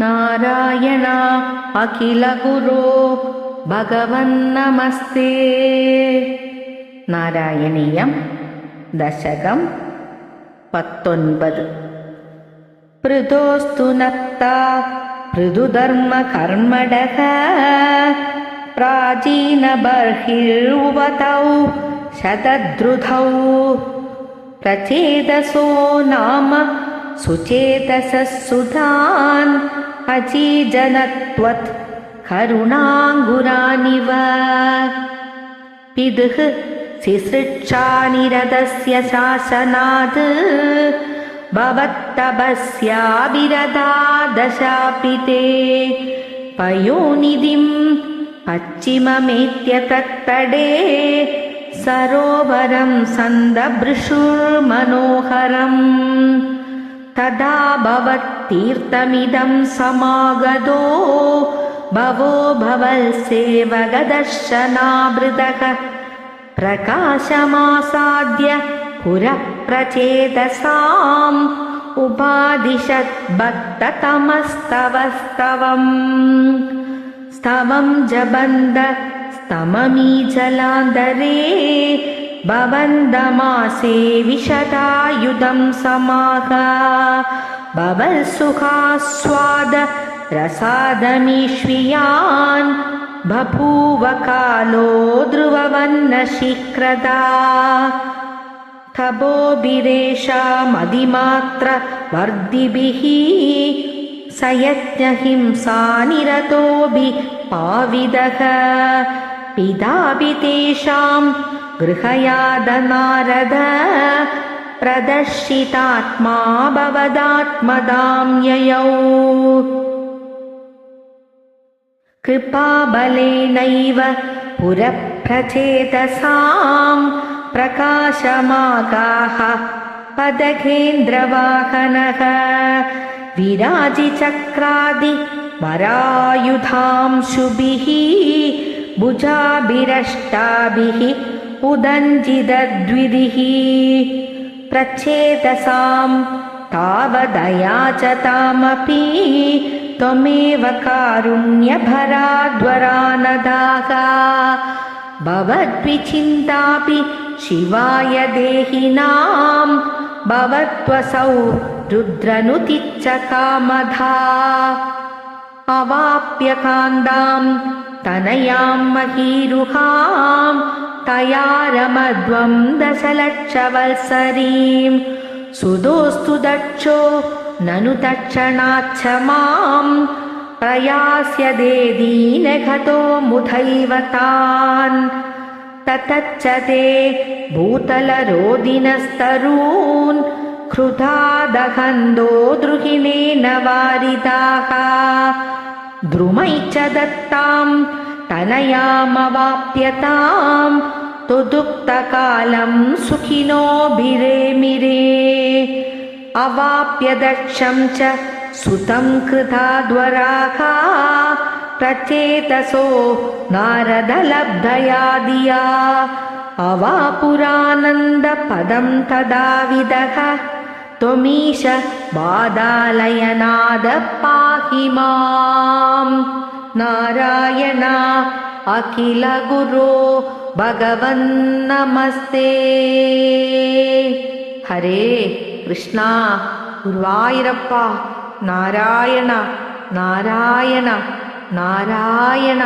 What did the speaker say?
नारायण अखिलगुरो भगवन्नमस्ते। नारायणीयं दशकं पत्तोन्पद् पृदोस्तु नक्ता पृदुधर्मकर्मडः प्राचीनबर्हिर्वतौ शतद्रुधौ। प्रचेदसो नाम सुचेतसः सुधान् अचीजनत्वत् करुणाङ्गुरानिव। पितुः सिसृक्षानिरदस्य शासनात् भवत्तपस्याभिरधा दशापि ते। पयोनिधिं पश्चिममेत्य तत्तडे सरोवरं सन्दभृशुर्मनोहरम् तदा भवत्तीर्थमिदं समागतो। भवो भवल्सेवगदर्शनामृदः प्रकाशमासाद्य पुरप्रचेतसाम् उपादिशद्भक्ततमस्तवस्तवम् स्तवं जबन्द स्तममी जलान्तरे भवन्दमासे विशदायुधं समाह। भवल्सुखास्वाद रसादमीष्वियान् बभूव कालो ध्रुववन्नशिक्रदा तपोभिरेषामधिमात्र वर्धिभिः स यज्ञहिंसानिरतोऽभि पाविदः पितापि तेषां गृहयादनारद प्रदर्शितात्मा भवदात्मदाम्ययौ। कृपाबलेनैव पुरप्रचेतसाम् प्रकाशमागाः पदकेन्द्रवाहनः। विराजिचक्रादि वरायुधांशुभिः भुजाभिरष्टाभिः उदञ्जिदद्विधिः प्रच्छेदसां तावदया च तामपि त्वमेव कारुण्यभराद्वरानदाः भवद्विचिन्तापि शिवाय देहिनां भवत्वसौ रुद्रनुतिच्च कामधा। अवाप्य कान्दां तनयां महीरुहां तया रमध्वं दशलक्षवल्सरीं सुदोस्तु दक्षो ननु तक्षणाच्छ माम्। प्रयास्यदे दीनघतो मुधैव तान्। ततच्च ते भूतलरोदिनस्तरून्। कृधा दहन्दो द्रुहिणेन वारिदाः द्रुमै च दत्तां तनयामवाप्यतां तुदुक्तकालं सुखिनोभिरेमिरे अवाप्य दक्षं च सुतं कृताद्वराः प्रचेतसो नारदलब्धया दिया अवापुरानन्दपदं तदाविदः त्वमीश बादालयनाद पाहि माम्। नारायण अखिलगुरो भगवन्नमस्ते हरे कृष्णा गुरुवायुरप्पा नारायण नारायण नारायण